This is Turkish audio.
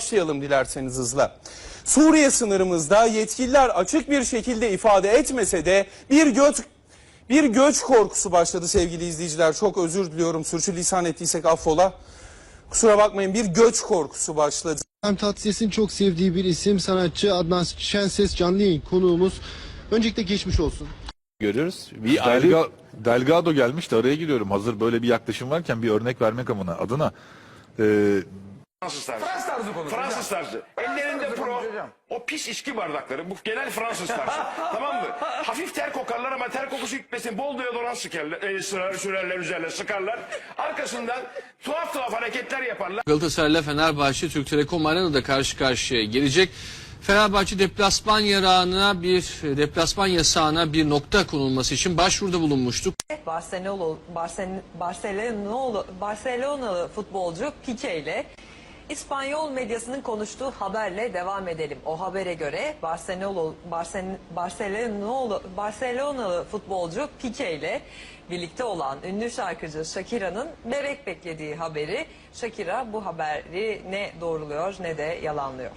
Başlayalım dilerseniz hızla. Suriye sınırımızda yetkililer açık bir şekilde ifade etmese de bir göç bir göç korkusu başladı sevgili izleyiciler. Çok özür diliyorum sürçülisan ettiysek affola. Kusura bakmayın bir göç korkusu başladı. Hem Tatlıses'in çok sevdiği bir isim sanatçı Adnan Şenses canlı yayın konuğumuz. Öncelikle geçmiş olsun. görüyoruz. Bir ayrı Delga, Delgado gelmiş de araya giriyorum. Hazır böyle bir yaklaşım varken bir örnek vermek amına adına. Ee, Fransız tarzı. Fransız tarzı. Ellerinde pro. O pis içki bardakları. Bu genel Fransız tarzı. tamam mı? Hafif ter kokarlar ama ter kokusu gitmesin. Bol deodorant sıkarlar. E, sürer, sürerler üzerine sıkarlar. Arkasından tuhaf tuhaf hareketler yaparlar. Galatasaray'la Fenerbahçe Türk Telekom Arena'da karşı karşıya gelecek. Fenerbahçe deplasman yarağına bir deplasman yasağına bir nokta konulması için başvuruda bulunmuştuk. Barcelona, Barcelona, Barcelona, Barcelonalı futbolcu Pique ile İspanyol medyasının konuştuğu haberle devam edelim. O habere göre Barcelona, Barcelona, Barcelona, Barcelonalı futbolcu Pique ile birlikte olan ünlü şarkıcı Shakira'nın bebek beklediği haberi Shakira bu haberi ne doğruluyor ne de yalanlıyor.